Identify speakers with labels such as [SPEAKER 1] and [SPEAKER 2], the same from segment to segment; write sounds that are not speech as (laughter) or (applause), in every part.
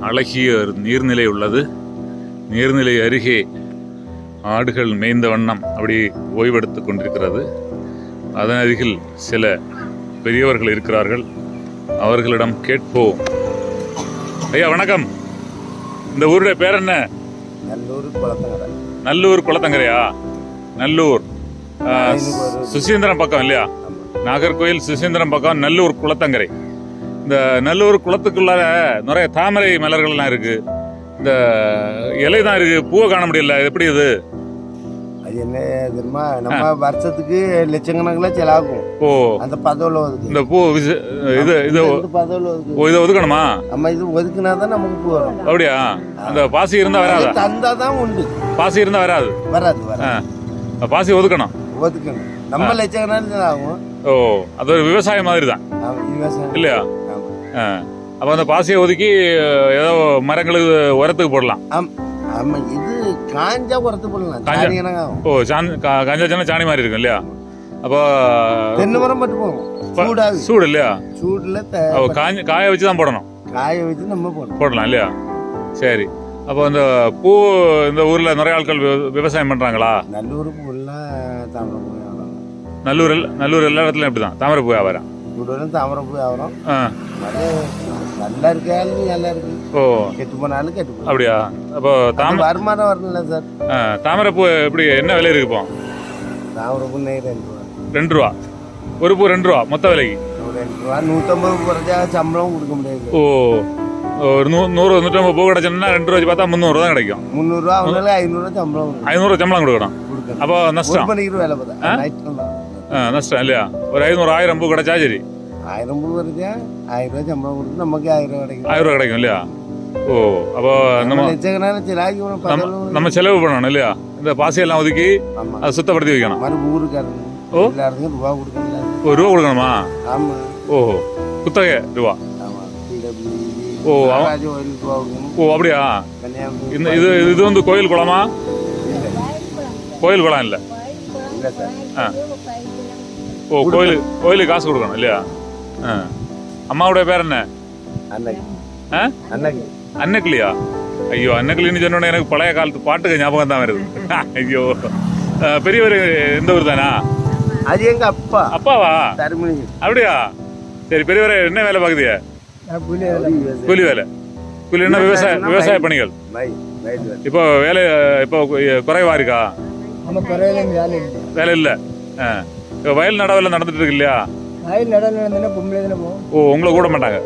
[SPEAKER 1] அழகிய ஒரு நீர்நிலை உள்ளது. நீர்நிலை அருகே ஆடுகள் மேய்ந்த வண்ணம் அப்படி ஓய்வெடுத்துக் கொண்டிருக்கிறது. அதன் அருகில் சில பெரியவர்கள் இருக்கிறார்கள். அவர்களிடம் கேட்போம். ஐயா வணக்கம். இந்த ஊருடைய பேர் என்ன
[SPEAKER 2] நல்லூர் குளத்தங்கரை.
[SPEAKER 1] நல்லூர் குளத்தங்கரையா? நல்லூர். சுசீந்திரம் பக்கம் இல்லையா? நாகர்கோயில் சுசீந்திரம் பக்கம் நல்லூர் குளத்தங்கரை. இந்த நல்லூர் குளத்துக்குள்ளார நிறைய தாமரை மலர்கள்லாம் இருக்கு. இந்த இலை தான் இருக்கு. பூவை காண முடியல. எப்படி இது?
[SPEAKER 2] அது என்ன தெரியுமா? நம்ம வருஷத்துக்கு லட்சக்கணக்கில் செலவாகும்
[SPEAKER 1] ஓ.
[SPEAKER 2] அந்த பதவியில் ஒதுக்கு.
[SPEAKER 1] இந்த பூ இது இது
[SPEAKER 2] பதவியில் ஒதுக்கு.
[SPEAKER 1] ஓ இதை ஒதுக்கணுமா?
[SPEAKER 2] நம்ம இது ஒதுக்குனா தான் நமக்கு பூ வரும்.
[SPEAKER 1] அப்படியா? அந்த பாசி இருந்தா வராதா?
[SPEAKER 2] தந்தா தான் உண்டு.
[SPEAKER 1] பாசி இருந்தா வராது?
[SPEAKER 2] வராது. வராது.
[SPEAKER 1] பாசி ஒதுக்கணும்.
[SPEAKER 2] ஒதுக்கணும். நம்ம லட்சக்கணக்கில் ஆகும்
[SPEAKER 1] ஓ அது ஒரு விவசாயம் மாதிரி தான்.
[SPEAKER 2] விவசாயம்.
[SPEAKER 1] இல்லையா. அப்ப அந்த பாசியை ஒதுக்கி ஏதோ மரங்களுக்கு உரத்துக்கு போடலாம்.
[SPEAKER 2] ஆம். ஆமா இது காஞ்சா உரத்து போடலாம்.
[SPEAKER 1] காஞ்சா?
[SPEAKER 2] சாணி
[SPEAKER 1] ஓ சாந்தி கா- காஞ்சாச்சுன்னா சாணி மாதிரி இருக்கும் இல்லையா? அப்போ
[SPEAKER 2] தென்னை மரம் மட்டும் போகும்.
[SPEAKER 1] சூடு இல்லையா?
[SPEAKER 2] சூடுல
[SPEAKER 1] அப்போ காஞ்ச காய வச்சு தான் போடணும்.
[SPEAKER 2] காய வச்சு நம்ம போடணும்.
[SPEAKER 1] போடலாம் இல்லையா? சரி. அப்போ இந்த பூ இந்த ஊர்ல நிறைய ஆட்கள் விவ- விவசாயம் பண்றாங்களா?
[SPEAKER 2] நல்லூர் ஃபுல்லாக தாமரை பூ வியாபாரம்
[SPEAKER 1] நல்லூர் எல்- நல்லூர் எல்லா இடத்துலயும் இப்படிதான் தாமரை பூ வியாபாரம்.
[SPEAKER 2] வியாபாரம்.
[SPEAKER 1] ஆ.
[SPEAKER 2] அது நல்லா இருக்காலும் நல்லா இருக்கு.
[SPEAKER 1] ஓ.
[SPEAKER 2] கெட்டு போனாலும் கெட்டு போகும்.
[SPEAKER 1] அப்படியா? அப்போ தாம
[SPEAKER 2] வருமானம் வரல சார்.
[SPEAKER 1] ஆ, தாமரை பூ எப்படி என்ன விலை இருக்கு இப்போ?
[SPEAKER 2] தாமரை பூ நெய் ரெண்டு ரூபா.
[SPEAKER 1] ரெண்டு ரூபா. ஒரு பூ ரெண்டு ரூபா மொத்த விலைக்கு?
[SPEAKER 2] ரெண்டு ரூபா நூற்றம்பது குறைஞ்சா சம்பளம் கொடுக்க முடியாது.
[SPEAKER 1] ஓ. ஒரு நூ நூறு நூற்றம்பது பூ கிடைச்சோம்னா ரெண்டு ரூபாய்க்கு பார்த்தா முந்நூறு தான் கிடைக்கும்.
[SPEAKER 2] முந்நூறுரூவா அவங்களுக்கு ஐநூறுரூவா சம்பளம் கொடுக்கணும்.
[SPEAKER 1] ஐநூறு சம்பளம் கொடுக்கணும். அப்போ நஷ்டம்.
[SPEAKER 2] மணிக்கு வேலை பார்த்தா
[SPEAKER 1] பூ கிடைச்சா சரி
[SPEAKER 2] ஆயிரம் பூ வருதா ஆயிரம் ரூபா சம்பளம் கொடுத்து நமக்கு ஆயிரம் ரூபா கிடைக்கும்
[SPEAKER 1] ஆயிரம் ரூபா கிடைக்கும் இல்லையா ஓ அப்போ நம்ம
[SPEAKER 2] நம்ம லட்சக்கணக்கில் சிலாக்கி
[SPEAKER 1] நம்ம
[SPEAKER 2] பதினொன்று
[SPEAKER 1] நம்ம செலவு பண்ணணும் இல்லையா இந்த பாசியெல்லாம் ஒதுக்கி அதை சுத்தப்படுத்தி வைக்கணும் ஓ.
[SPEAKER 2] எல்லாருக்கும் ரூபா
[SPEAKER 1] கொடுக்கணுமா ஓஹோ குத்தகை ரூபா ஓ, ஓ அப்படியா இந்த இது இது வந்து கோயில் குளமா கோயில் குளம் இல்லை ஆ ஓ கோயில் கோயிலுக்கு காசு கொடுக்கணும் இல்லையா? அம்மாவுடைய பேர் என்ன?
[SPEAKER 2] அன்னைக்கு
[SPEAKER 1] ஆ?
[SPEAKER 2] அன்னைக்கு
[SPEAKER 1] அன்னக்கிளியா? ஐயோ அன்னக்கிளின்னு சொன்னோன்னே எனக்கு பழைய காலத்து பாட்டுக்கு ஞாபகம் தான் வருது. (laughs) ஐயோ. பெரியவர் எந்த ஊர் தானா?
[SPEAKER 2] அது எங்க அப்பா.
[SPEAKER 1] அப்பாவா?
[SPEAKER 2] தருமணி
[SPEAKER 1] அப்படியா? சரி பெரியவரே என்ன வேலை பார்க்குதிய கூலி வேலை. கூலி என்ன விவசாய விவசாய பணிகள். இப்போ வேலை இப்போ குறைவா இருக்கா?
[SPEAKER 3] வேலை இல்லை.
[SPEAKER 1] ஆ. வயல் நடவெல்லாம் நடந்துட்டு இருக்கு இல்லையா?
[SPEAKER 3] வயல் நட நடந்ததுன்னா பொம்பளை தானே போகும்
[SPEAKER 1] ஓ உங்களை கூட மாட்டாங்க.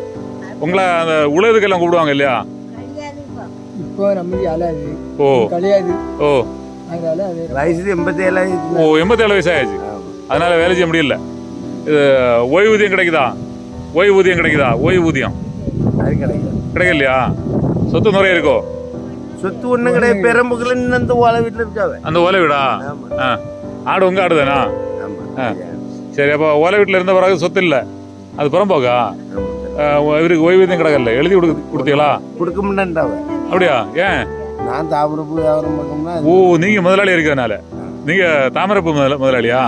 [SPEAKER 1] உங்களை அந்த உழவுக்கெல்லாம் கூப்பிடுவாங்க இல்லையா?
[SPEAKER 3] இப்போ நமக்கு அலாது
[SPEAKER 1] ஓ.
[SPEAKER 3] கிடையாது
[SPEAKER 1] ஓ.
[SPEAKER 3] அதனால அது.
[SPEAKER 2] வயசு எண்பத்தி ஏழாயிரத்து
[SPEAKER 1] ஓ எண்பத்தேழு வயசாயாச்சு அதனால வேலை செய்ய முடியல. இது ஓய்வூதியம் கிடைக்குதா? ஓய்வூதியம் கிடைக்குதா? ஓய்வூதியம்.
[SPEAKER 2] அது கிடைக்கும்
[SPEAKER 1] கிடைக்கலையா? சொத்து நிறைய இருக்கோ?
[SPEAKER 2] சொத்து ஒண்ணும் கிடையாது. பெரம்புக்குள்ள அந்த ஓலை வீட்டுல இருக்காவ.
[SPEAKER 1] அந்த ஓலை வீடா? ஆடு உங்க ஆடு தானா
[SPEAKER 2] ஆமா
[SPEAKER 1] ஆ. சரி அப்போ ஓலை வீட்டில் இருந்த பிறகு சொத்து இல்லை. அது புறம்போக்கா? ஆ, இவருக்கு ஓய்வூதியம் கிடக்கல. எழுதி கொடுக்க கொடுத்தீங்களா?
[SPEAKER 2] கொடுக்க முடியாண்டாவ
[SPEAKER 1] அப்படியா? ஏன்?
[SPEAKER 2] நான் தாமரப்பூ வியாபாரம்
[SPEAKER 1] ஓ நீங்க முதலாளி இருக்கிறதுனால. நீங்க தாமரப்பு முதல முதலாளியா?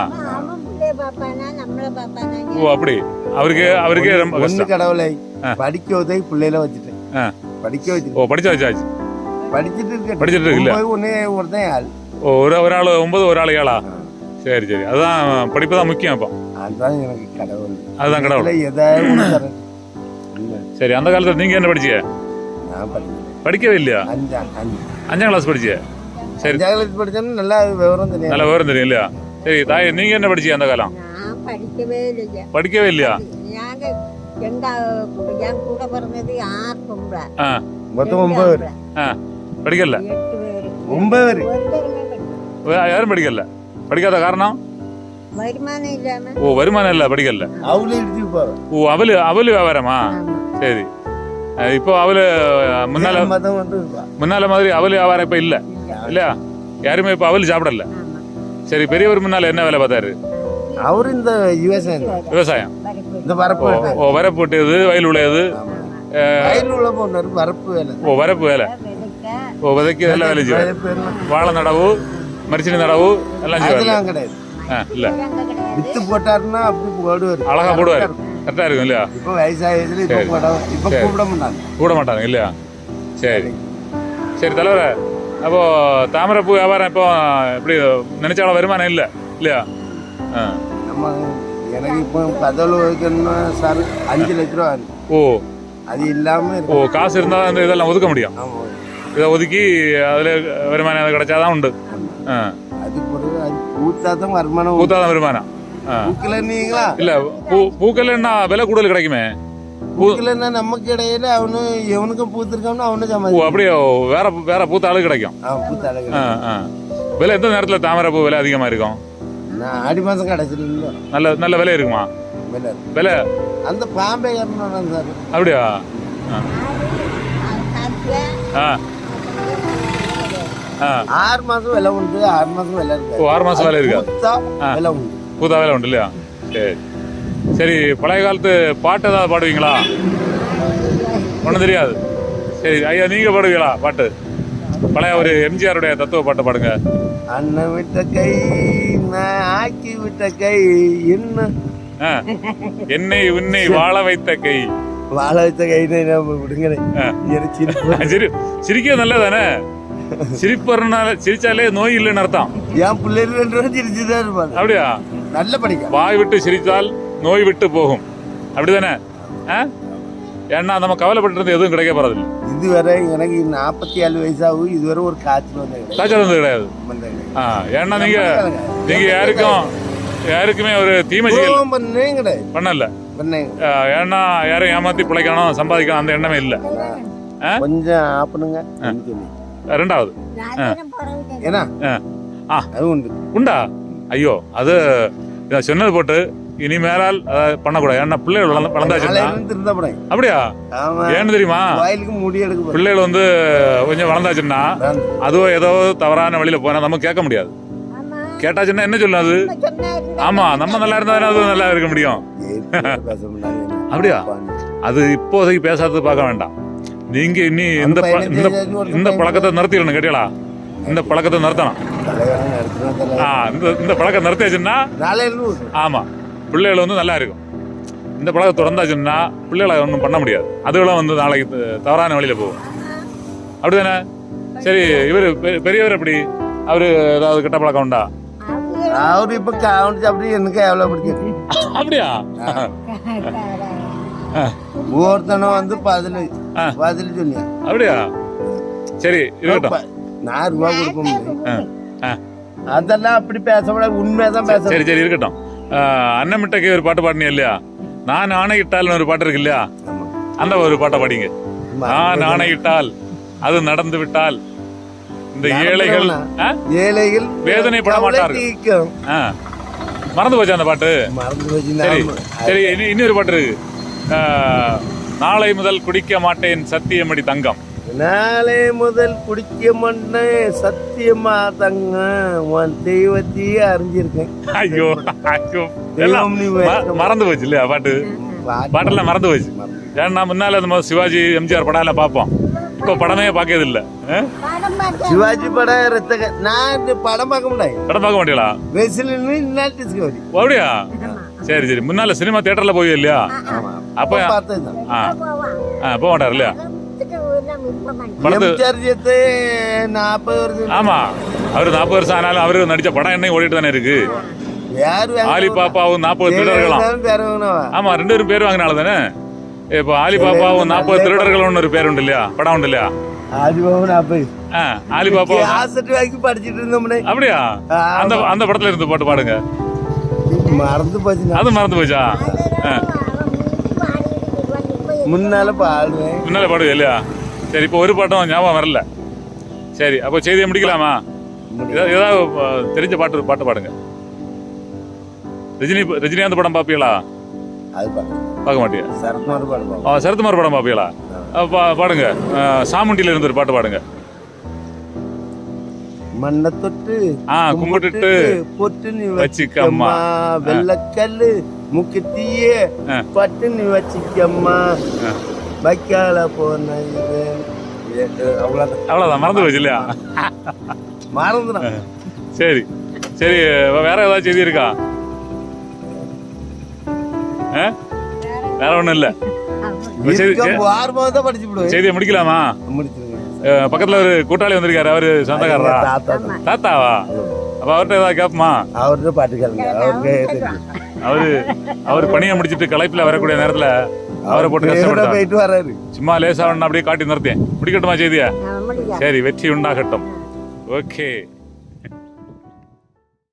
[SPEAKER 1] ஓ அப்படி. அவருக்கு அவருக்கே ரொம்ப கஷ்டம்.
[SPEAKER 2] கடவுளை. படிக்க உதவி பிள்ளையில வச்சுட்டேன். படிக்க வச்சுட்டேன்.
[SPEAKER 1] ஓ படிச்சா வச்சாச்சு?
[SPEAKER 2] படிச்சுட்டு இருக்கேன்.
[SPEAKER 1] படிச்சிட்டு இருக்குல்ல?
[SPEAKER 2] ஒன்னே ஒருத்தன் ஆள்.
[SPEAKER 1] ஒரு ஒரு ஆள் ஒன்பது ஒரு ஆள் ஏழா? சரி சரி. அதுதான் படிப்பு தான் முக்கியம் இப்போ
[SPEAKER 2] அதுதான் எனக்கு கடவுள்.
[SPEAKER 1] அதுதான் கடவுள்.
[SPEAKER 2] இல்ல.
[SPEAKER 1] சரி அந்த காலத்துல நீங்க என்ன படிச்சீங்க?
[SPEAKER 2] நான் படிக்கிறேன்
[SPEAKER 1] படிக்கவே இல்லையா?
[SPEAKER 2] அஞ்சா அஞ்சு.
[SPEAKER 1] அஞ்சாம் கிளாஸ் படிச்சீங்க? சரி.
[SPEAKER 2] அஞ்சாம் கிளாஸ் படிச்சோன்னா நல்லா விவரம் தெரியும்.
[SPEAKER 1] நல்ல விவரம் தெரியும் இல்லையா? சரி தாய் நீங்க என்ன படிச்சீங்க அந்த காலம்?
[SPEAKER 4] நான் படிக்கவே இல்லைங்க
[SPEAKER 1] படிக்கவே இல்லையா?
[SPEAKER 2] மொத்தம் ஒன்பது பேர்.
[SPEAKER 1] படிக்கல.
[SPEAKER 2] ஒன்பது பேர்.
[SPEAKER 4] படிக்கல.
[SPEAKER 1] யாரும் படிக்கல? படிக்காத காரணம்? ஓ வருமானம் இல்லை படிக்கல. ஓ அவலு அவலு வியாபாரமா. சரி. இப்போ அவலு முன்னால. முன்னால மாதிரி அவலு வியாபாரம் இப்போ இல்ல. இல்லையா? யாருமே இப்போ அவலு சாப்பிடல. சரி பெரியவர் முன்னால என்ன வேலை பார்த்தாரு?
[SPEAKER 2] அவரு இந்த விவசாயம்.
[SPEAKER 1] விவசாயம்.
[SPEAKER 4] வரப்பு.
[SPEAKER 2] இந்த வரப்பு
[SPEAKER 1] ஓ வரப்பு வெட்டுறது வயல் உழையது
[SPEAKER 2] வயல் உள்ள போனாரு வரப்பு வேலை.
[SPEAKER 1] ஓ வரப்பு வேலை. ஓ விதைக்கு எல்லாம் வேலை. வாழை நடவு. மரிச்சடி நடவு எல்லாம்
[SPEAKER 2] அதெல்லாம் கிடையாது.
[SPEAKER 1] இல்ல.
[SPEAKER 2] வித்து போட்டாருன்னா அப்படி போடுவாரு.
[SPEAKER 1] அழகா போடுவார். கரெக்டா இருக்கும் இல்லையா?
[SPEAKER 2] இப்ப வயசாயதுல இப்ப இப்ப. கூப்பிட மாட்டாங்க.
[SPEAKER 1] கூட மாட்டாங்க இல்லையா? சரி. சரி தலைவரே அப்போ தாமரைப்பூ வியாபாரம் இப்போ எப்படி நினைச்சாலும் வருமானம் இல்லை இல்லையா?
[SPEAKER 2] நம்ம எனக்கு இப்போ கதவுல வைக்கணும்னா சார் அஞ்சு லட்ச ரூபா.
[SPEAKER 1] ஓ.
[SPEAKER 2] அது இல்லாம
[SPEAKER 1] ஓ காசு இருந்தால் இந்த இதெல்லாம் ஒதுக்க முடியும். இதை ஒதுக்கி அதில் வருமானம் கிடைச்சாதான் உண்டு.
[SPEAKER 2] அது பிறகு அது பூத்தா தான் வருமானம்
[SPEAKER 1] பூத்தாதான் வருமானம். ஆ.
[SPEAKER 2] பூக்கல நீங்களா?
[SPEAKER 1] இல்லை பூ பூக்கள்னா விலை கூடுதல் கிடைக்குமே.
[SPEAKER 2] பூக்கலன்னா நமக்கு இடையில அவனு எவனுக்கும் பூத்திருக்கான்னு அவனு சமாதி
[SPEAKER 1] அப்படியே? வேற வேற பூத்த ஆளு கிடைக்கும்.
[SPEAKER 2] ஆ பூத்த அழகு
[SPEAKER 1] ஆ ஆ. விலை எந்த நேரத்தில் தாமரை பூ விலை அதிகமாக இருக்கும்?
[SPEAKER 2] நான் ஆடி மாசம் கிடைச்சிருந்தா
[SPEAKER 1] நல்ல நல்ல விலை இருக்குமா?
[SPEAKER 2] விலை.
[SPEAKER 1] விலை.
[SPEAKER 2] அந்த பாம்பே ஏறணும் சார்.
[SPEAKER 1] அப்படியா? ஆ.
[SPEAKER 2] ஆறு மாசம் விலை உண்டு ஆறு மாசம் விலை இருக்கு
[SPEAKER 1] ஆறு மாதம் விலை இருக்கா.
[SPEAKER 2] விலை உண்டு
[SPEAKER 1] பூத்தா வேலை உண்டு இல்லையா சரி சரி பழைய காலத்து பாட்டு ஏதாவது பாடுவீங்களா ஒன்றும் தெரியாது சரி ஐயா நீங்க பாடுவீங்களா பாட்டு பழைய ஒரு எம்ஜிஆருடைய தத்துவ பாட்டு பாடுங்க
[SPEAKER 2] அண்ணன் விட்ட கை நான் ஆக்கி விட்ட கை என்ன.
[SPEAKER 1] என்னை உன்னை வாழ வைத்த கை
[SPEAKER 2] வாழ வச்ச கை விடுங்க
[SPEAKER 1] சிரி சிரிக்க நல்லதானே சிரிப்பறனால சிரிச்சாலே நோய் இல்லைன்னு அர்த்தம்.
[SPEAKER 2] என் பிள்ளைகள் ரெண்டு பேரும் சிரிச்சுதான் இருப்பாங்க.
[SPEAKER 1] அப்படியா?
[SPEAKER 2] நல்ல படிக்க.
[SPEAKER 1] வாய் விட்டு சிரித்தால் நோய் விட்டு போகும். அப்படிதானே? ஏன்னா நம்ம கவலைப்பட்டு இருந்து எதுவும் கிடைக்க போறதில்லை.
[SPEAKER 2] இதுவரை எனக்கு நாற்பத்தி ஏழு வயசாகும். இதுவரை ஒரு காய்ச்சல் வந்து.
[SPEAKER 1] காய்ச்சல் வந்து கிடையாது. ஏன்னா நீங்க நீங்க யாருக்கும் யாருக்குமே ஒரு தீமை
[SPEAKER 2] கிடையாது.
[SPEAKER 1] பண்ணல. ஏன்னா யாரையும் ஏமாத்தி பிழைக்கணும் சம்பாதிக்கணும் அந்த எண்ணமே இல்லை?
[SPEAKER 2] கொஞ்சம் ஆப்பணுங்க
[SPEAKER 1] ரெண்டாவது.
[SPEAKER 2] ஏன்னா?
[SPEAKER 1] ஆ. ஆ.
[SPEAKER 2] அது உண்டு.
[SPEAKER 1] உண்டா? ஐயோ அது இதை சொன்னது போட்டு இனிமேலால் அதை பண்ணக்கூடாது. ஏன்னா பிள்ளைகள் வளர்ந்து வளர்ந்தாச்சுன்னா
[SPEAKER 2] திருந்தப்படேன்
[SPEAKER 1] அப்படியா?
[SPEAKER 2] ஆமா.
[SPEAKER 1] ஏன்னு தெரியுமா?
[SPEAKER 2] கோயிலுக்கு முடி எடுக்க போறேன்.
[SPEAKER 1] பிள்ளைகள் வந்து கொஞ்சம் வளர்ந்தாச்சுன்னா
[SPEAKER 2] நான்
[SPEAKER 1] அதுவோ ஏதோ தவறான வழியில போனா நம்ம கேட்க முடியாது. கேட்டாச்சுன்னா என்ன சொல்லும் அது? ஆமா நம்ம நல்லா இருந்தா அது நல்லா இருக்க முடியும்.
[SPEAKER 2] பேச.
[SPEAKER 1] அப்படியா? அது இப்போதைக்கு பேசாதது பார்க்க வேண்டாம். நீங்க இனி இந்த ப-
[SPEAKER 2] பையனை
[SPEAKER 1] இந்த இந்த பழக்கத்தை நிறுத்திடணும் கேட்டீங்களா இந்த பழக்கத்தை நிறுத்தணும். ஆ இந்த இந்த பழக்கம் நிறுத்தியாச்சுன்னா
[SPEAKER 2] நாளையிலிருந்து விட்டுரு.
[SPEAKER 1] ஆமா. பிள்ளைகள் வந்து நல்லா இருக்கும். இந்த பழக்கம் தொடர்ந்தாச்சுன்னா பிள்ளைகளை ஒன்றும் பண்ண முடியாது. அதுகளும் வந்து நாளைக்கு த- தவறான வழியில போகும். அப்படிதானே? சரி இவர் பெரியவர் எப்படி? அவரு ஏதாவது கெட்ட பழக்கம் உண்டா?
[SPEAKER 2] அவரு இப்ப கவனிச்சு அப்படி எனக்கு எவ்வளவு பிடிக்கும்
[SPEAKER 1] அப்படியா
[SPEAKER 2] ஒவ்வொருத்தனும் வந்து
[SPEAKER 1] ஆ.
[SPEAKER 2] பதில் சொன்னியா
[SPEAKER 1] அப்படியா? சரி இருக்கட்டும்.
[SPEAKER 2] நான் ரூபா கொடுக்க முடியும். அதெல்லாம் அப்படி பேசக்கூடாது. உண்மைதான் பேச
[SPEAKER 1] சரி சரி இருக்கட்டும். அன்னமிட்டக்கு ஒரு பாட்டு பாடினீங்க இல்லையா? நான் ஆணையிட்டால்னு ஒரு பாட்டு இருக்கு இல்லையா? அந்த ஒரு பாட்டை பாடிங்க. நான் ஆணையிட்டால் அது நடந்து விட்டால் இந்த ஏழைகள்?
[SPEAKER 2] ஏழைகள்
[SPEAKER 1] வேதனைப்பட
[SPEAKER 2] கவலை
[SPEAKER 1] மாட்டார்கள். மறந்து போச்சு அந்த பாட்டு?
[SPEAKER 2] மறந்து போச்சு.
[SPEAKER 1] சரி. சரி இனி இன்னொரு பாட்டு இருக்கு. நாளை முதல் குடிக்க மாட்டேன் சத்தியமடி தங்கம்.
[SPEAKER 2] நாளை முதல் குடிக்க மாட்டேன் சத்தியமா தங்க உன் தெய்வத்தையே அறிஞ்சிருக்கேன்.
[SPEAKER 1] ஐயோ ஐயோ. எல்லாம் மறந்து போச்சு இல்லையா பாட்டு?
[SPEAKER 2] பாட்டு
[SPEAKER 1] பாட்டெல்லாம் மறந்து போச்சு. ஏன்னா முன்னால நம்ம சிவாஜி எம்ஜிஆர் படம் எல்லாம் பார்ப்போம். இப்போ படமே பார்க்கறது இல்ல?
[SPEAKER 2] சிவாஜி படம் ரத்தக நான் படம் பார்க்க முடியாது.
[SPEAKER 1] படம் பார்க்க மாட்டீங்களா? ஓ, அப்படியா? சரி சரி. முன்னால சினிமா தியேட்டர்ல போய் இல்லையா? படத்து
[SPEAKER 2] எம்ஜிஆர்ஜியத்தை நாற்பது வருஷம்
[SPEAKER 1] ஆமா அவரு நாற்பது வருஷம் ஆனாலும் அவரு நடிச்ச படம் என்ன ஓடிட்டு தானே இருக்கு
[SPEAKER 2] யாரு
[SPEAKER 1] ஆலி பாப்பாவும் நாற்பது திருடர்களும் ஆமா ரெண்டு பேரும் பேர் வாங்கினால தானே இப்போ ஆலி பாப்பாவும் நாற்பது திருடர்கள் ஒரு பேர் உண்டு இல்லையா படம் உண்டு இல்லையா
[SPEAKER 2] ஆதிபாபு நாற்பது
[SPEAKER 1] ஆ ஆலி பாப்பா
[SPEAKER 2] ஆசட்டு வாங்கி படிச்சிட்டு இருந்தோம்னே
[SPEAKER 1] அப்படியா அந்த அந்த படத்துல இருந்து பாட்டு பாடுங்க
[SPEAKER 2] மறந்து போச்சு
[SPEAKER 1] அது மறந்து போச்சா ஆ,
[SPEAKER 2] முன்னால பாடுவேன்
[SPEAKER 1] முன்னால பாடுவே இல்லையா? சரி இப்போ ஒரு பாட்டும் ஞாபகம் வரல. சரி அப்போ செய்தியை முடிக்கலாமா? ஏதா- ஏதாவது தெரிஞ்ச பாட்டு பாட்டு பாடுங்க. ரஜினி ரஜினிகாந்த் படம்
[SPEAKER 2] பாடு பார்க்க
[SPEAKER 1] மாட்டியா?
[SPEAKER 2] சரத்குமார்
[SPEAKER 1] படம் பாப்பீங்களா? ஆ, பா- பாடுங்க. சாமுண்டியில இருந்து ஒரு பாட்டு பாடுங்க.
[SPEAKER 2] மண்ணை தொட்டு
[SPEAKER 1] ஆ கும்பிட்டுட்டு
[SPEAKER 2] பொட்டு.
[SPEAKER 1] வச்சுக்கம்மா.
[SPEAKER 2] வெள்ளக்கல்லு முக்கத்தியே
[SPEAKER 1] ஆ.
[SPEAKER 2] பட்டு நீ வச்சுக்கம்மா. வைக்கால போன இது
[SPEAKER 1] அவ்வளோதான் மறந்து போச்சு இல்லையா?
[SPEAKER 2] மறந்துடும்.
[SPEAKER 1] சரி. சரி வேற ஏதாவது செய்தி இருக்கா? வேற ஒண்ணும் இல்ல. செய்தியை முடிக்கலாமா? பக்கத்துல ஒரு கூட்டாளி வந்திருக்காரு. அவரு சொந்தக்காரரா?
[SPEAKER 2] தாத்தா
[SPEAKER 1] தாத்தாவா? அப்ப அவர்கிட்ட ஏதாவது கேட்போமா?
[SPEAKER 2] அவர்கிட்ட பாட்டு கேளுங்க. அவருக்கு தெரியும்
[SPEAKER 1] அவரு அவர் பணியை முடிச்சிட்டு களைப்புல வரக்கூடிய நேரத்துல அவரை போட்டு
[SPEAKER 2] போயிட்டு வர்றாரு
[SPEAKER 1] சும்மா லேசா அப்படியே காட்டி நிறுத்தேன் பிடிக்கட்டுமா செய்தியா? சரி வெற்றி உண்டாகட்டும். ஓகே.